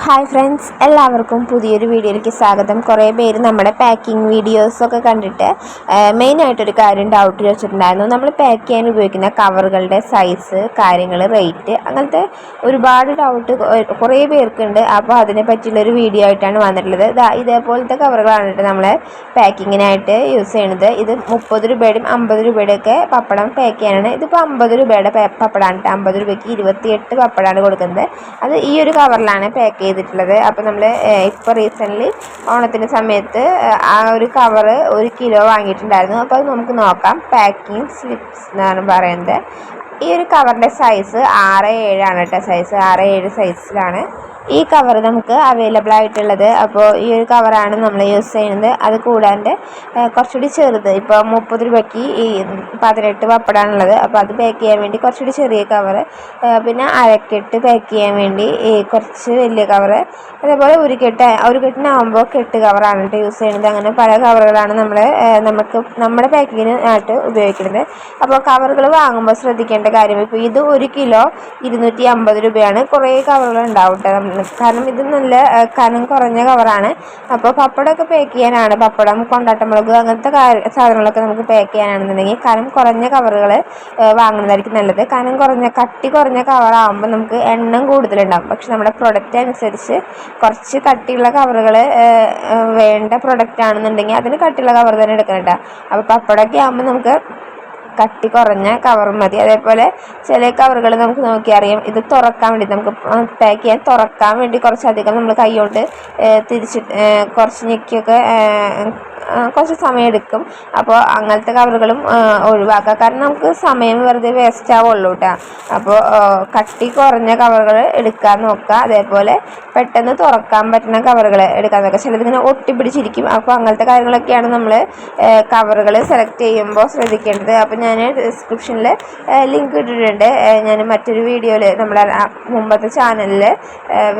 Hi friends എല്ലാവർക്കും പുതിയൊരു വീഡിയോയിലേക്ക് സ്വാഗതം. കുറേ പേര് നമ്മുടെ പാക്കിംഗ് വീഡിയോസൊക്കെ കണ്ടിട്ട് മെയിനായിട്ടൊരു കാര്യം ഡൗട്ട് ചോദിച്ചിട്ടുണ്ടായിരുന്നു നമ്മൾ പാക്ക് ചെയ്യാൻ ഉപയോഗിക്കുന്ന കവറുകളുടെ സൈസ് കാര്യങ്ങൾ റേറ്റ് അങ്ങനത്തെ ഒരുപാട് ഡൗട്ട് കുറേ പേർക്കുണ്ട്. അപ്പോൾ അതിനെ പറ്റിയുള്ളൊരു വീഡിയോ ആയിട്ടാണ് വന്നിട്ടുള്ളത്. ഇതാ ഇതേപോലത്തെ കവറുകളാണ് കേട്ടോ നമ്മൾ പാക്കിങ്ങിനായിട്ട് യൂസ് ചെയ്യുന്നത് ഇത് മുപ്പത് രൂപയുടെയും അമ്പത് രൂപയുടെയൊക്കെ പപ്പടം പാക്ക് ചെയ്യാനാണ് ഇതിപ്പോൾ അമ്പത് രൂപയുടെ പപ്പടമാണ് കേട്ടോ. അമ്പത് രൂപയ്ക്ക് ഇരുപത്തിയെട്ട് പപ്പടമാണ് കൊടുക്കുന്നത്. അത് ഈ ഒരു കവറിലാണ് പാക്ക് ചെയ്തിട്ടുള്ളത്. അപ്പോൾ നമ്മൾ ഇപ്പോൾ റീസെന്റ്ലി ഓണത്തിന്റെ സമയത്ത് ആ ഒരു കവറ് ഒരു കിലോ വാങ്ങിയിട്ടുണ്ടായിരുന്നു. അപ്പോൾ അത് നമുക്ക് നോക്കാം. പാക്കിംഗ് സ്ലിപ്സ് എന്നാണ് പറയുന്നത്. ഈ ഒരു കവറിന്റെ സൈസ് ആറ് ഏഴാണ് കേട്ടോ സൈസ് ആറ് ഏഴ് സൈസിലാണ് ഈ കവർ നമുക്ക് അവൈലബിൾ ആയിട്ടുള്ളത്. അപ്പോൾ ഈ ഒരു കവറാണ് നമ്മൾ യൂസ് ചെയ്യുന്നത്. അത് കൂടാണ്ട് കുറച്ചുകൂടി ചെറുത്. ഇപ്പോൾ മുപ്പത് രൂപയ്ക്ക് ഈ പതിനെട്ട് പപ്പടമാണുള്ളത് അപ്പോൾ അത് പാക്ക് ചെയ്യാൻ വേണ്ടി കുറച്ചുകൂടി ചെറിയ കവർ പിന്നെ അരക്കെട്ട് പാക്ക് ചെയ്യാൻ വേണ്ടി ഈ കുറച്ച് വലിയ കവർ അതേപോലെ ഒരു കെട്ട് ഒരു കെട്ടിനാകുമ്പോൾ കെട്ട് കവറാണ് കേട്ടോ യൂസ് ചെയ്യുന്നത്. അങ്ങനെ പല കവറുകളാണ് നമ്മൾ നമുക്ക് നമ്മുടെ പാക്കിങ്ങിന് ആയിട്ട് ഉപയോഗിക്കുന്നത്. അപ്പോൾ കവറുകൾ വാങ്ങുമ്പോൾ ശ്രദ്ധിക്കേണ്ട കാര്യം. ഇപ്പോൾ ഇത് ഒരു കിലോ ഇരുന്നൂറ്റി അമ്പത് രൂപയാണ്. കുറേ കവറുകൾ ഉണ്ടാവും കാരണം ഇത് നല്ല കനം കുറഞ്ഞ കവറാണ് അപ്പോൾ പപ്പടമൊക്കെ പാക്ക് ചെയ്യാനാണ്. പപ്പടം കൊണ്ടാട്ടമുളക് അങ്ങനത്തെ സാധനങ്ങളൊക്കെ നമുക്ക് പാക്ക് ചെയ്യാനാണെന്നുണ്ടെങ്കിൽ കനം കുറഞ്ഞ കവറുകൾ വാങ്ങുന്നതായിരിക്കും നല്ലത്. കനം കുറഞ്ഞ കട്ടി കുറഞ്ഞ കവറാകുമ്പോൾ നമുക്ക് എണ്ണം കൂടുതലുണ്ടാകും പക്ഷെ നമ്മുടെ പ്രൊഡക്റ്റ് അനുസരിച്ച് കുറച്ച് കട്ടിയുള്ള കവറുകൾ വേണ്ട പ്രൊഡക്റ്റ് ആണെന്നുണ്ടെങ്കിൽ അതിന് കട്ടിയുള്ള കവർ തന്നെ എടുക്കണം കേട്ടോ അപ്പോൾ പപ്പടമൊക്കെ ആകുമ്പോൾ നമുക്ക് കട്ടി കുറഞ്ഞ കവർ മതി. അതേപോലെ ചില കവറുകൾ നമുക്ക് നോക്കി അറിയാം. ഇത് തുറക്കാൻ വേണ്ടി നമുക്ക് പാക്ക് ചെയ്യാൻ തുറക്കാൻ വേണ്ടി കുറച്ചധികം നമ്മൾ കൈ കൊണ്ട് തിരിച്ച് കുറച്ച് ഞെക്കിയൊക്കെ കുറച്ച് സമയം എടുക്കും അപ്പോൾ അങ്ങനത്തെ കവറുകളും ഒഴിവാക്കുക കാരണം നമുക്ക് സമയം വെറുതെ വേസ്റ്റ് ആവുള്ളൂ കേട്ടോ അപ്പോൾ കട്ടി കുറഞ്ഞ കവറുകൾ എടുക്കാൻ നോക്കുക. അതേപോലെ പെട്ടെന്ന് തുറക്കാൻ പറ്റുന്ന കവറുകൾ എടുക്കാൻ നോക്കുക. ചിലതിങ്ങനെ ഒട്ടിപ്പിടിച്ചിരിക്കും. അപ്പോൾ അങ്ങനത്തെ കാര്യങ്ങളൊക്കെയാണ് നമ്മൾ കവറുകൾ സെലക്ട് ചെയ്യുമ്പോൾ ശ്രദ്ധിക്കേണ്ടത്. അപ്പോൾ ഞാൻ ഡിസ്ക്രിപ്ഷനിൽ ലിങ്ക് ഇട്ടിട്ടുണ്ട്. ഞാൻ മറ്റൊരു വീഡിയോയിൽ നമ്മുടെ മുമ്പത്തെ ചാനലിൽ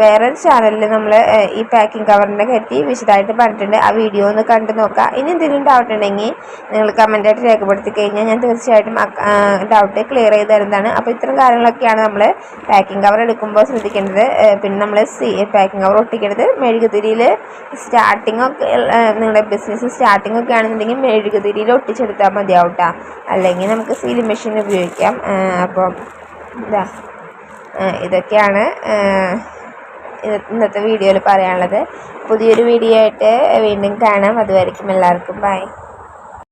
വേറെ ചാനലിൽ നമ്മൾ ഈ പാക്കിംഗ് കവറിന്റെ കയറ്റി വിശദമായിട്ട് പറഞ്ഞിട്ടുണ്ട്. ആ വീഡിയോ ഒന്ന് കണ്ടു നോക്കുക ഇനി എന്തെങ്കിലും ഡൗട്ട് ഉണ്ടെങ്കിൽ നിങ്ങൾ കമന്റായിട്ട് രേഖപ്പെടുത്തി കഴിഞ്ഞാൽ ഞാൻ തീർച്ചയായിട്ടും ഡൗട്ട് ക്ലിയർ ചെയ്ത് തരുന്നതാണ്. അപ്പോൾ ഇത്തരം കാര്യങ്ങളൊക്കെയാണ് നമ്മൾ പാക്കിംഗ് കവർ എടുക്കുമ്പോൾ ശ്രദ്ധിക്കേണ്ടത്. പിന്നെ നമ്മൾ സി പാക്കിംഗ് കവർ ഒട്ടിക്കേണ്ടത് മെഴുകുതിരിയിൽ സ്റ്റാർട്ടിംഗ് ഒക്കെ നിങ്ങളുടെ ബിസിനസ് സ്റ്റാർട്ടിംഗ് ഒക്കെ ആണെന്നുണ്ടെങ്കിൽ മെഴുകുതിരിയിൽ ഒട്ടിച്ചെടുത്താൽ മതിയാവും അല്ലെങ്കിൽ നമുക്ക് സീലിംഗ് മെഷീൻ ഉപയോഗിക്കാം. അപ്പോൾ ഇതാ ഇതൊക്കെയാണ് ഇന്നത്തെ വീഡിയോയിൽ പറയാനുള്ളത്. പുതിയൊരു വീഡിയോ ആയിട്ട് വീണ്ടും കാണാം. അതുവരയ്ക്കും എല്ലാവർക്കും. ബൈ